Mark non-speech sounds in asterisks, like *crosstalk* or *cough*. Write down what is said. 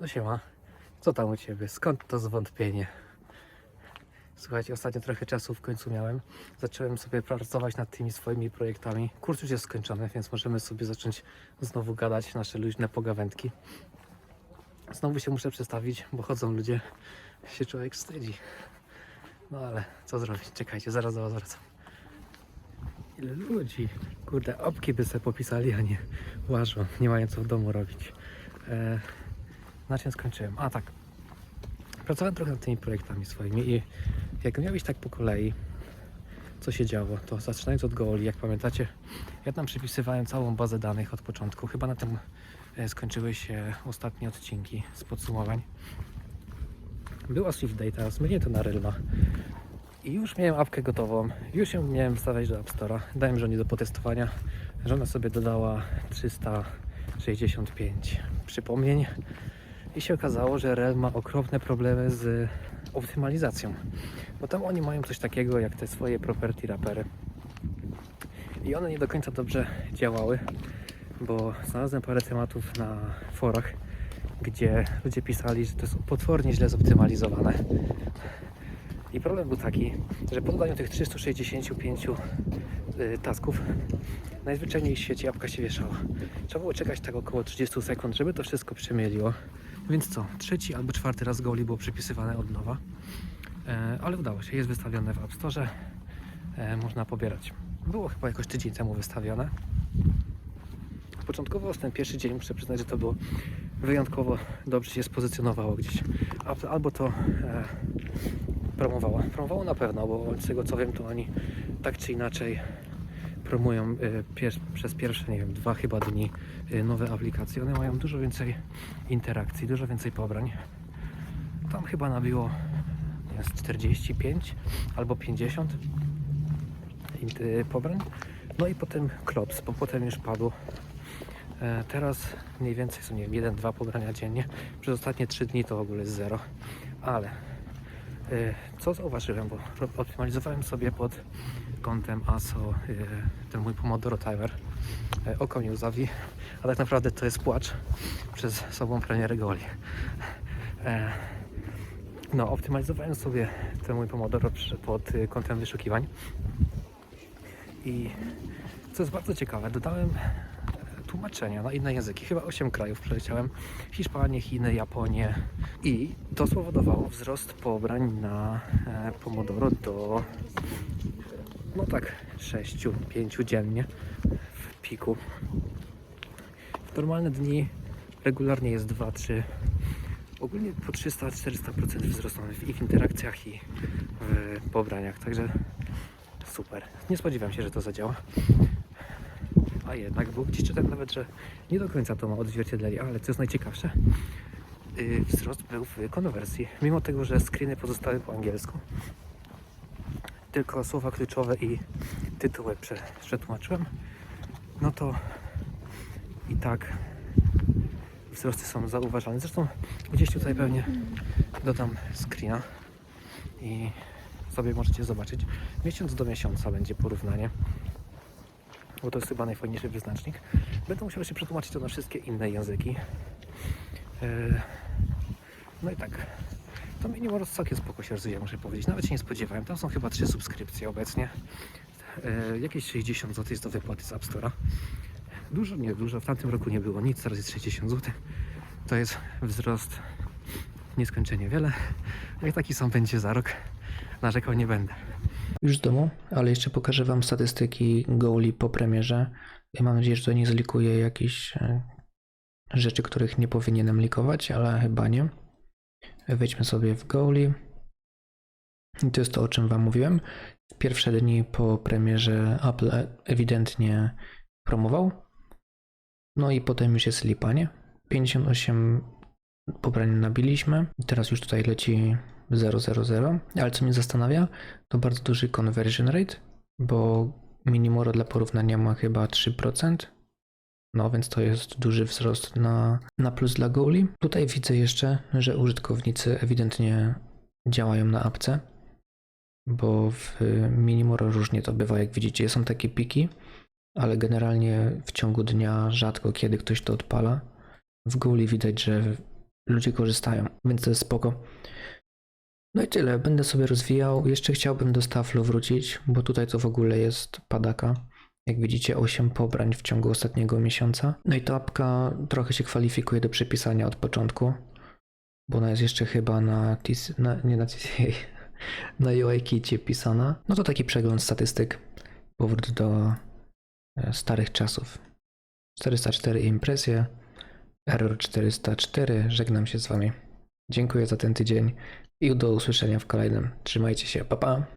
No siema. Co tam u Ciebie? Skąd to zwątpienie? Słuchajcie, ostatnio trochę czasu w końcu miałem. Zacząłem sobie pracować nad tymi swoimi projektami. Kurs już jest skończony, więc możemy sobie zacząć znowu gadać nasze luźne pogawędki. Znowu się muszę przestawić, bo chodzą ludzie, się człowiek wstydzi. No ale co zrobić? Czekajcie, zaraz do wracam. Ile ludzi? Kurde, opki by sobie popisali, a nie łażą. Nie mają co w domu robić. E, na czym skończyłem? A tak. Pracowałem trochę nad tymi projektami swoimi i jak miał iść tak po kolei, co się działo, to zaczynając od Goali, jak pamiętacie, ja tam przypisywałem całą bazę danych od początku. Chyba na tym e, skończyły się ostatnie odcinki z podsumowań. Była Swift Data, zmienię to na Relma. I już miałem apkę gotową, już ją miałem wstawiać do App Store'a. Dałem żonie do potestowania. Żona sobie dodała 365 przypomnień i się okazało, że Rel ma okropne problemy z optymalizacją. Bo tam oni mają coś takiego jak te swoje property wrapery. I one nie do końca dobrze działały, bo znalazłem parę tematów na forach, gdzie ludzie pisali, że to jest potwornie źle zoptymalizowane. I problem był taki, że po dodaniu tych 365 y, tasków najzwyczajniej w świecie apka się wieszała. Trzeba było czekać tak około 30 sekund, żeby to wszystko przemieliło. Więc co, trzeci albo czwarty raz Goli było przypisywane od nowa. E, ale udało się, jest wystawione w App Store. E, można pobierać. Było chyba jakoś tydzień temu wystawione. Początkowo ten pierwszy dzień muszę przyznać, że to było wyjątkowo dobrze się spozycjonowało gdzieś. Albo to e, promowało. Promowało na pewno, bo z tego co wiem, to oni tak czy inaczej promują y, przez pierwsze, nie wiem, dwa chyba dni y, nowe aplikacje. One mają dużo więcej interakcji, dużo więcej pobrań. Tam chyba nabiło z 45 albo 50 int- y, pobrań. No i potem klops, bo potem już padł. E, Teraz mniej więcej są, nie wiem, jeden, dwa pobrania dziennie. Przez ostatnie trzy dni to w ogóle jest zero. Ale co zauważyłem, bo optymalizowałem sobie pod kątem ASO y, ten mój Pomodoro Timer. Y, Oko mnie łzawi, a tak naprawdę to jest płacz przez sobą premierę Goli. E, No, optymalizowałem sobie ten mój Pomodoro pod kątem wyszukiwań. I co jest bardzo ciekawe, dodałem e, tłumaczenia na inne języki. Chyba 8 krajów przeleciałem. Hiszpanię, Chiny, Japonię. I to spowodowało wzrost pobrań na e, Pomodoro do no tak 6, 5 dziennie w piku. W normalne dni regularnie jest 2-3 ogólnie po 300-400% wzrosną w- i w interakcjach i w pobraniach, także super. Nie spodziewałem się, że to zadziała. A jednak, bo gdzieś czytałem nawet, że nie do końca to ma odzwierciedlenie, ale co jest najciekawsze, yy, wzrost był w konwersji. Mimo tego, że screeny pozostały po angielsku, tylko słowa kluczowe i tytuły prze, przetłumaczyłem, no to i tak wzrosty są zauważalne. Zresztą gdzieś tutaj pewnie dodam screena i sobie możecie zobaczyć. Miesiąc do miesiąca będzie porównanie, bo to jest chyba najfajniejszy wyznacznik. Będę musiał się przetłumaczyć to na wszystkie inne języki. Yy, No i tak. To minimum całkiem spoko się rozwija, muszę powiedzieć. Nawet się nie spodziewałem. Tam są chyba trzy subskrypcje obecnie. Yy, Jakieś 60 zł jest do wypłaty z App Store'a. Dużo, nie dużo. W tamtym roku nie było nic, teraz jest 60 zł. To jest wzrost nieskończenie wiele. Jak taki sam będzie za rok, narzekał nie będę. Już z domu, ale jeszcze pokażę Wam statystyki Goali po premierze. Mam nadzieję, że to nie zlikuję jakichś e, rzeczy, których nie powinienem likować, ale chyba nie. Wejdźmy sobie w Goali. I to jest to, o czym Wam mówiłem. Pierwsze dni po premierze Apple ewidentnie promował. No i potem już jest lipanie. 58 pobrań nabiliśmy. I teraz już tutaj leci 000. Ale co mnie zastanawia, to bardzo duży conversion rate, bo Minimoro dla porównania ma chyba 3%. No więc to jest duży wzrost na, na plus dla Goali. Tutaj widzę jeszcze, że użytkownicy ewidentnie działają na apce, bo w Minimoro różnie to bywa, jak widzicie. Są takie piki, ale generalnie w ciągu dnia rzadko kiedy ktoś to odpala. W Goali widać, że ludzie korzystają, więc to jest spoko. No i tyle, będę sobie rozwijał. Jeszcze chciałbym do Staflu wrócić, bo tutaj to w ogóle jest padaka. Jak widzicie, 8 pobrań w ciągu ostatniego miesiąca. No i ta apka trochę się kwalifikuje do przepisania od początku, bo ona jest jeszcze chyba na, TC, na nie na TCA, *laughs* na UIKicie pisana. No to taki przegląd statystyk. Powrót do e, starych czasów. 404 impresje, error 404. Żegnam się z wami. Dziękuję za ten tydzień i do usłyszenia w kolejnym. Trzymajcie się, pa pa!